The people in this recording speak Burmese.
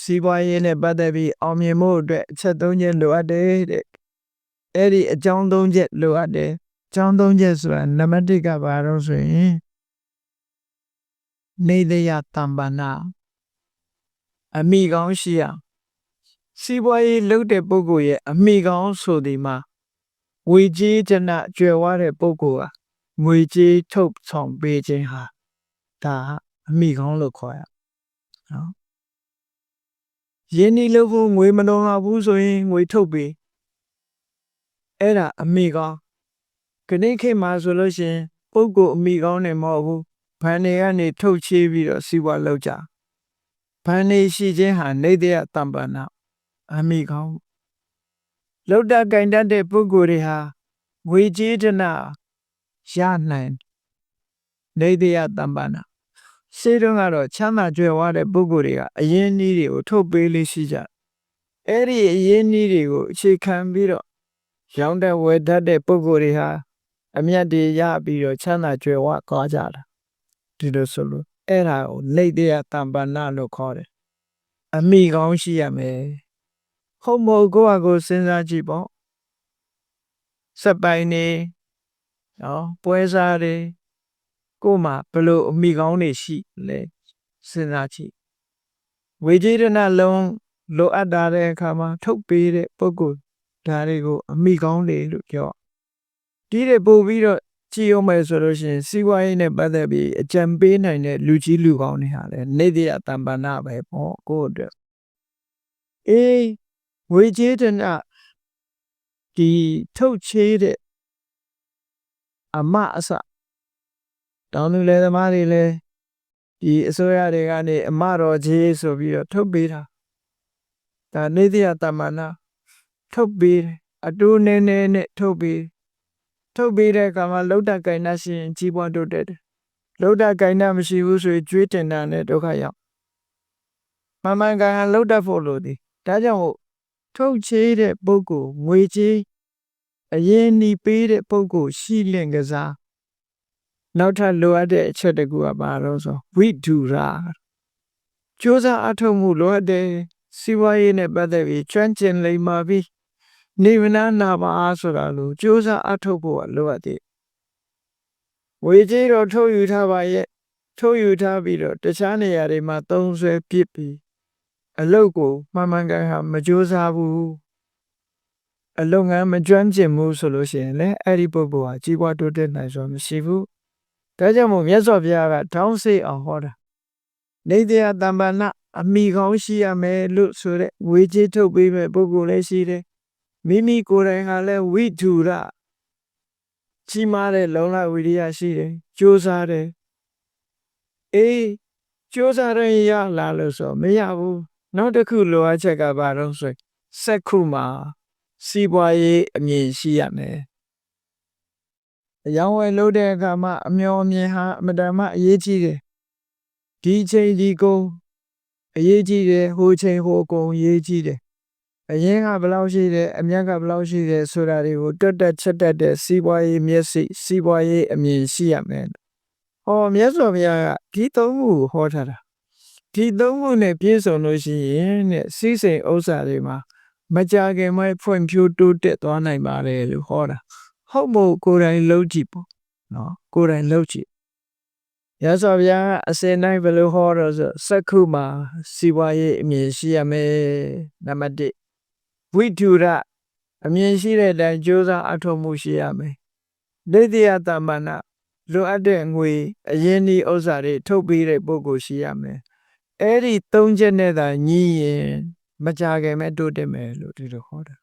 စီးပွားရေးနဲ့ပတ်သက်ပြီးအောင်မြင်မှုအတွက်အချက်သုံးချက်လိုအပ်တယ်တဲ့အဲ့ဒီအကြောင်းသုံးချက်လိုအပ်တယ်အကြောင်းသုံးချက်ဆိုတာနံပါတ်1ကဘာလို့ဆိုရင်နေတယတမ္ပနာအမိကောင်းရှိရစီးပွားရေးလုပ်တဲ့ပုဂ္ဂိုလ်ရဲ့အမိကောင်းဆိုဒီမှာဝေကြီးကျနကြွယ်ဝတဲ့ပုဂ္ဂိုလ်ဟာငွေကြေးထုတ်ဆောင်ပေးခြင်းဟာဒါအမိကောင်းလို့ခေါ်ရနော် ရင်းနှီးလို့ဖို့ငွေမလုံလောက်ဘူးဆိုရင်ငွေထုတ်ပေးအဲ့ဒါအမိကောင်းခဏခေတ်မှာဆိုလို့ရှရင်ပုဂ္ဂိုလ်အမိကောင်းနေမဟုတ်ဘူးဘဏ်တွေကနေထုတ်ချေးပြီးတော့စီးပွားလုပ်ကြဘဏ်တွေရှိခြင်းဟာနေတယတမ္ပနာအမိကောင်းလောက်တကင်တတ်တဲ့ပုဂ္ဂိုလ်တွေဟာငွေကြေးဒနာရနိုင်နေတယတမ္ပနာ ရှေးတုန်းကတော့ချမ်းသာကြွယ်ဝတဲ့ပုဂ္ဂိုလ်တွေကအရင်းအနှီးတွေကိုထုတ်ပေးလေးရှိကြအဲ့ဒီအရင်းအနှီးတွေကိုအခြေခံပြီးတော့ရောင်းတဲ့ဝယ်တတ်တဲ့ပုဂ္ဂိုလ်တွေဟာအမျက်တွေရပြီးတော့ချမ်းသာကြွယ်ဝသွားကြတာဒီလိုဆိုလို့အဲ့ဒါကိုနေတယတမ္ပနာလို့ခေါ်တယ်အမိကောင်းရှိရမယ်ဟုတ်မဟုတ်ကိုယ့်အကိုစဉ်းစားကြည့်ပေါ့စက်ပိုင်နေနော်ပွဲစားတွေ ကို့မှာဘလို့အမိကောင်းတွေရှိလဲစဉ်းစားကြည့်ဝေကြီးရဏလုံးလိုအပ်တာတဲ့အခါမှာထုတ်ပေးတဲ့ပုဂ္ဂိုလ်ဒါတွေကိုအမိကောင်းတွေလို့ပြောဒီတွေပို့ပြီးတော့ကြည့်အောင်မယ်ဆိုလို့ရှိရင်စီးပွားရေးနဲ့ပတ်သက်ပြီးအကြံပေးနိုင်တဲ့လူကြီးလူကောင်းတွေဟာလည်းနေတရတမ္ပနာပဲပေါ့ကိုယ့်အတွက်အေးဝေကြီးတနာဒီထုတ်ချေးတဲ့အမအစ တောင်းသူလေသမားတွေလည်းဒီအစိုးရတွေကနေအမတော်ကြီးဆိုပြီးတော့ထုတ်ပေးတာဒါနေတရတမ္ပနာထုတ်ပေးတယ်အတူနည်းနည်းနဲ့ထုတ်ပေးထုတ်ပေးတဲ့အခါမှာလောက်တကင်နှရှင်ကြီးပွားတိုးတက်တယ်လောက်တကင်နှမရှိဘူးဆိုရင်ကျွေးတင်တာနဲ့ဒုက္ခရောက်မမှန်ကန်လောက်တတ်ဖို့လိုသည်ဒါကြောင့်မို့ထုတ်ချေးတဲ့ပုဂ္ဂိုလ်ငွေကြေးအရင်နီးပေးတဲ့ပုဂ္ဂိုလ်ရှိလင့်ကစား နောက်ထပ်လိုအပ်တဲ့အချက်တစ်ခုကဘာလို့ဆိုဝိဒူရာစ조사အထောက်မှုလိုအပ်တယ်စီးပွားရေးနဲ့ပတ်သက်ပြီးကျွမ်းကျင်လိမ္မာပြီးနေမနာနာပါဆိုတာလို့စ조사အထောက်ဖို့ကလိုအပ်တယ်ဝေကြီးတော့ထုတ်ယူထားပါရဲ့ထုတ်ယူထားပြီးတော့တခြားနေရာတွေမှာသုံးဆွဲပစ်ပြီးအလုတ်ကိုမှန်မှန်ကန်ကန်မစ조사ဘူးအလုပ်ငန်းမကျွမ်းကျင်မှုဆိုလို့ရှိရင်လည်းအဲ့ဒီပုဂ္ဂိုလ်ဟာကြီးပွားတိုးတက်နိုင်စွာမရှိဘူး ဒါကြောင့်မို့မြတ်စွာဘုရားကတောင်းစိတ်အောင်ဟောတာနေတရားတမ္ပနာအမိကောင်းရှိရမယ်လို့ဆိုတဲ့ဝေကြီးထုတ်ပေးမဲ့ပုဂ္ဂိုလ်လည်းရှိတယ်မိမိကိုယ်တိုင်ကလည်းဝိဓုရကြီးမားတဲ့လုံလဝိရိယရှိတယ်ကြိုးစားတယ်အေးကြိုးစားရင်ရလာလို့ဆိုမရဘူးနောက်တစ်ခုလိုအပ်ချက်ကဘာလို့ဆိုစက်ခုမှာစီးပွားရေးအမြင်ရှိရမယ် အယောင်းဝယ်လုပ်တဲ့အခါမှာအမျော်အမြင်ဟာအမတန်မှအရေးကြီးတယ်ဒီချိန်ဒီကုန်အရေးကြီးတယ်ဟိုချိန်ဟိုကုန်အရေးကြီးတယ်အရင်ကဘယ်လောက်ရှိတယ်အမြတ်ကဘယ်လောက်ရှိတယ်ဆိုတာတွေကိုတွတ်တက်ချက်တက်တဲ့စီးပွားရေးမျက်စိစီးပွားရေးအမြင်ရှိရမယ်ဟောမြတ်စွာဘုရားကဒီသုံးခုဟောထားတာဒီသုံးခုနဲ့ပြည့်စုံလို့ရှိရင်တဲ့စီးစိမ်ဥစ္စာတွေမှာမကြခင်မဲ့ဖွံ့ဖြိုးတိုးတက်သွားနိုင်ပါတယ်လို့ဟောတာ ဟုတ်မို့ကိုယ်တိုင်လှုပ်ကြည့်ပေါ့နော်ကိုယ်တိုင်လှုပ်ကြည့်ရသော်ဗျာအစင်တိုင်းဘယ်လိုဟောတော့ဆိုစက္ခုမှာစီဝါရေးအမြင်ရှိရမယ်နံပါတ်1ဝိထုရအမြင်ရှိတဲ့အတိုင်းကြိုးစားအထောက်မှုရှိရမယ်ဒိဋ္ဌိယတမ္မာနာလိုအပ်တဲ့ငွေအရင်ဒီဥစ္စာတွေထုတ်ပေးတဲ့ပုဂ္ဂိုလ်ရှိရမယ်အဲ့ဒီသုံးချက်နဲ့သာညီရင်မကြခင်မဲ့တိုးတက်မယ်လို့ဒီလိုဟောတာ